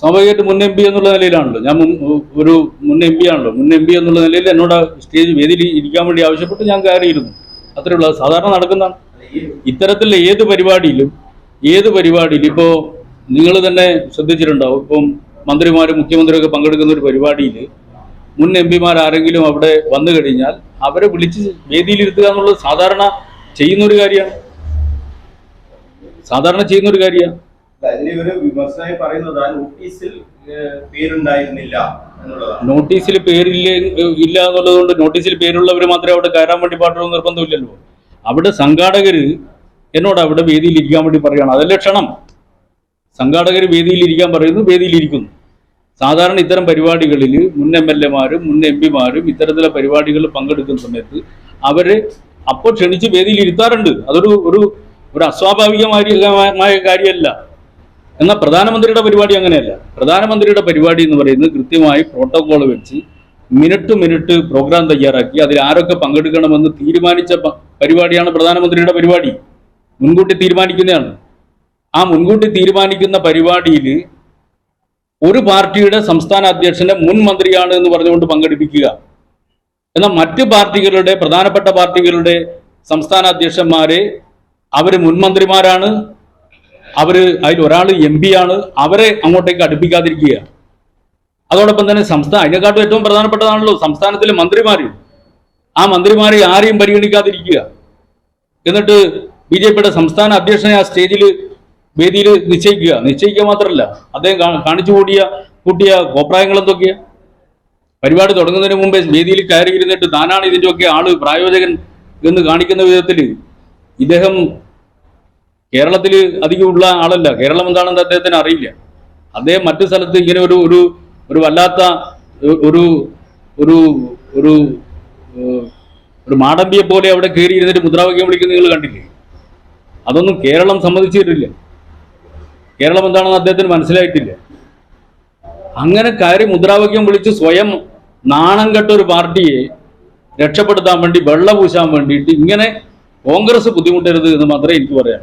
സ്വാഭാവികമായിട്ട് മുൻ M P എന്നുള്ള നിലയിലാണല്ലോ. ഞാൻ ഒരു മുൻ എം പി ആണല്ലോ. മുൻ എം പി എന്നുള്ള നിലയിൽ എന്നോട് സ്റ്റേജ് വേദിയിൽ ഇരിക്കാൻ വേണ്ടി ആവശ്യപ്പെട്ട് ഞാൻ കയറിയിരുന്നു. അത്രേ ഉള്ളൂ. സാധാരണ നടക്കുന്ന ഇത്തരത്തിലുള്ള ഏത് പരിപാടിയിലും ഏത് പരിപാടിയിലും ഇപ്പോൾ നിങ്ങൾ തന്നെ ശ്രദ്ധിച്ചിട്ടുണ്ടാവും. ഇപ്പം മന്ത്രിമാരും മുഖ്യമന്ത്രിയൊക്കെ പങ്കെടുക്കുന്ന ഒരു പരിപാടിയിൽ മുൻ എം പിമാർ ആരെങ്കിലും അവിടെ വന്നു കഴിഞ്ഞാൽ അവരെ വിളിച്ച് വേദിയിലിരുത്തുക എന്നുള്ളത് സാധാരണ ചെയ്യുന്ന ഒരു കാര്യമാണ്. സാധാരണ ചെയ്യുന്ന ഒരു കാര്യമാണ്. പറയുന്നത് നോട്ടീസിൽ പേരുണ്ടായിരുന്നില്ല എന്നുള്ളതാണ്. ഇല്ല എന്നുള്ളത് കൊണ്ട് നോട്ടീസിൽ പേരുള്ളവർ മാത്രമേ അവിടെ കയറാൻ വേണ്ടി പാടുള്ളൂ നിർബന്ധമില്ലല്ലോ. അവിടെ സംഘാടകര് എന്നോട് അവിടെ വേദിയിൽ ഇരിക്കാൻ വേണ്ടി പറയുകയാണ്. അതല്ലേ ക്ഷണം? സംഘാടകർ വേദിയിൽ ഇരിക്കാൻ പറയുന്നു വേദിയിൽ ഇരിക്കുന്നു സാധാരണ ഇത്തരം പരിപാടികളിൽ മുൻ എം എൽ എമാരും മുൻ എം പിമാരും ഇത്തരത്തിലെ പരിപാടികളിൽ പങ്കെടുക്കുന്ന സമയത്ത് അവരെ അപ്പോൾ ക്ഷണിച്ച് വേദിയിൽ ഇരുത്താറുണ്ട് അതൊരു ഒരു ഒരു അസ്വാഭാവികമായ കാര്യമല്ല. എന്നാൽ പ്രധാനമന്ത്രിയുടെ പരിപാടി അങ്ങനെയല്ല. പ്രധാനമന്ത്രിയുടെ പരിപാടി എന്ന് പറയുന്നത് കൃത്യമായി പ്രോട്ടോകോൾ വെച്ച് മിനിറ്റ് മിനിറ്റ് പ്രോഗ്രാം തയ്യാറാക്കി അതിൽ ആരൊക്കെ പങ്കെടുക്കണമെന്ന് തീരുമാനിച്ച പരിപാടിയാണ് പ്രധാനമന്ത്രിയുടെ പരിപാടി. മുൻകൂട്ടി തീരുമാനിക്കുന്നതാണ്. ആ മുൻകൂട്ടി തീരുമാനിക്കുന്ന പരിപാടിയിൽ ഒരു പാർട്ടിയുടെ സംസ്ഥാന അധ്യക്ഷന്റെ മുൻ മന്ത്രിയാണ് എന്ന് പറഞ്ഞുകൊണ്ട് പങ്കെടുപ്പിക്കുക. എന്നാൽ മറ്റു പാർട്ടികളുടെ പ്രധാനപ്പെട്ട പാർട്ടികളുടെ സംസ്ഥാന അധ്യക്ഷന്മാരെ അവർ മുൻ മന്ത്രിമാരാണ്. അവർ അതിൽ ഒരാൾ എം പി ആണ്. അവരെ അങ്ങോട്ടേക്ക് അടുപ്പിക്കാതിരിക്കുക. അതോടൊപ്പം തന്നെ സംസ്ഥാന അതിനെക്കാട്ടും ഏറ്റവും പ്രധാനപ്പെട്ടതാണല്ലോ സംസ്ഥാനത്തിലെ മന്ത്രിമാര്. ആ മന്ത്രിമാരെ ആരെയും പരിഗണിക്കാതിരിക്കുക. എന്നിട്ട് ബി ജെ പിയുടെ സംസ്ഥാന അധ്യക്ഷനെ ആ സ്റ്റേജിൽ വേദിയിൽ നിശ്ചയിക്കുക. നിശ്ചയിക്കുക മാത്രമല്ല അദ്ദേഹം കാണിച്ചു കൂടിയ കൂട്ടിയ കോപ്രായങ്ങൾ എന്തൊക്കെയാ? പരിപാടി തുടങ്ങുന്നതിന് മുമ്പേ വേദിയിൽ കയറി ഇരുന്നിട്ട് താനാണ് ഇതിന്റെയൊക്കെ ആൾ പ്രായോജകൻ എന്ന് കാണിക്കുന്ന വിധത്തിൽ ഇദ്ദേഹം കേരളത്തിൽ അധികമുള്ള ആളല്ല. കേരളം എന്താണെന്ന് അദ്ദേഹത്തിന് അറിയില്ല. അദ്ദേഹം മറ്റു സ്ഥലത്ത് ഇങ്ങനെ ഒരു ഒരു ഒരു വല്ലാത്ത ഒരു ഒരു ഒരു ഒരു മാടമ്പിയെ പോലെ അവിടെ കയറി ഇരുന്നിട്ട് മുദ്രാവാക്യം വിളിക്കുന്നത് നിങ്ങൾ കണ്ടില്ലേ? അതൊന്നും കേരളം സമ്മതിച്ചിട്ടില്ല. കേരളം എന്താണെന്ന് അദ്ദേഹത്തിന് മനസ്സിലായിട്ടില്ല. അങ്ങനെ കയറി മുദ്രാവാക്യം വിളിച്ച് സ്വയം നാണം കെട്ട ഒരു പാർട്ടിയെ രക്ഷപ്പെടുത്താൻ വേണ്ടി വെള്ള പൂശാൻ വേണ്ടിയിട്ട് ഇങ്ങനെ കോൺഗ്രസ് ബുദ്ധിമുട്ടരുത് എന്ന് മാത്രമേ എനിക്ക് പറയാൻ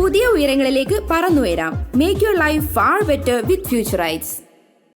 പുതിയ ഉയരങ്ങളിലേക്ക് പറന്നുയരാം. Make your life far better with Futurites